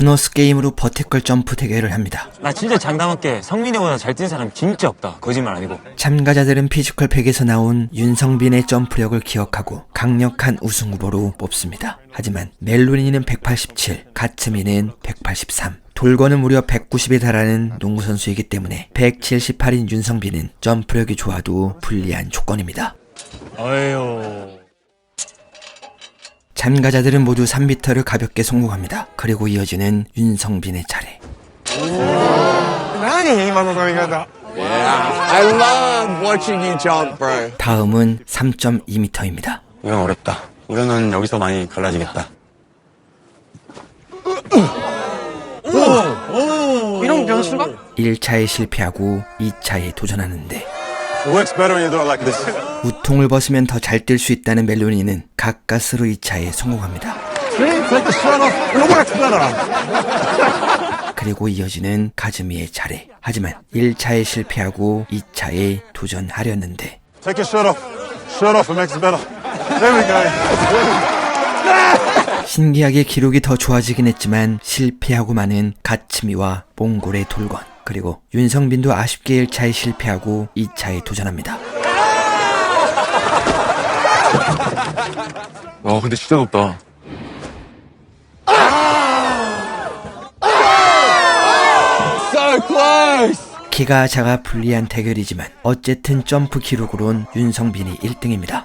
보너스 게임으로 버티컬 점프 대결을 합니다. 나 진짜 장담할게 성민이보다 잘 뛴 사람 진짜 없다 거짓말 아니고 참가자들은 피지컬 팩에서 나온 윤성빈의 점프력을 기억하고 강력한 우승 후보로 뽑습니다. 하지만 멜로니는 187, 가츠미는 183, 돌건은 무려 190에 달하는 농구 선수이기 때문에 178인 윤성빈은 점프력이 좋아도 불리한 조건입니다. 어휴 참가자들은 모두 3미터를 가볍게 성공합니다. 그리고 이어지는 윤성빈의 차례. I love watching you jump, bro. 다음은 3.2m입니다. 이건 어렵다. 이거는 여기서 많이 갈라지겠다. 이런 변수가? 1차에 실패하고 2차에 도전하는데 It works better when you do it like this 우통을 벗으면 더 잘 뛸 수 있다는 멜로니는 가까스로 2차에 성공합니다. 그리고 이어지는 가즈미의 차례. 하지만 1차에 실패하고 2차에 도전하려는데 Take your shirt off Shirt off, it makes it better There we go 신기하게 기록이 더 좋아지긴 했지만 실패하고 마는 가츠미와 몽골의 돌건 그리고 윤성빈도 아쉽게 1차에 실패하고 2차에 도전합니다. 와 근데 진짜 높다. 키가 작아 불리한 대결이지만 어쨌든 점프 기록으론 윤성빈이 1등입니다.